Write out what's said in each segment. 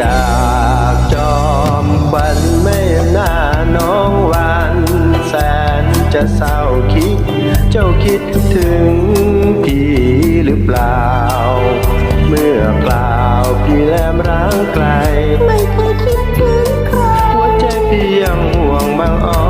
จากจอมบันไม่น้าน้องวันแสนจะเศร้าคิด เจ้าคิดถึงพี่หรือเปล่า เมื่อกล่าวพี่แลมร้างไกล ไม่เคยคิดถึงใครหัวใจพี่ยังห่วงบางอ้อ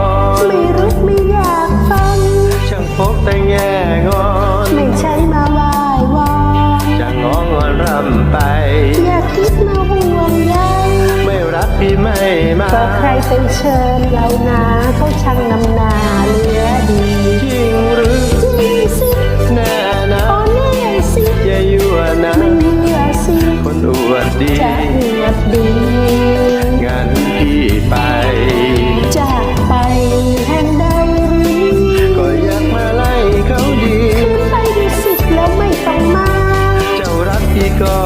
ใครเป็นเชิญเรานาเขาช่างนำหนาเหลือดีจริงหรือจริงสิแน่นะโอ้แน่สิอย่ายั่วนะไม่เชื่อสิคนอวดดีจะอวดดีงั้นพี่ไปจากไปแห่งใดหรือก็อยากมาไล่เขาดีขึ้นไปดูสิแล้วไม่ต้องมา เจ้ารักพี่ก็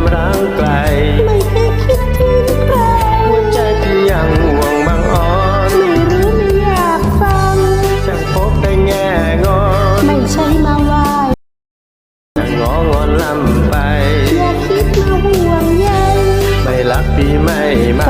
ามร้างไกล ไม่เคยคิดถึงใครหัวใจที่ยังห่วงบางอ้อน ไม่รู้ไม่อยากฟังช่างพบได้แง่งอน ไม่ใช่มาวายจะงงองอนลำไป อย่าคิดมาห่วงใยไม่รักพี่ไม่มา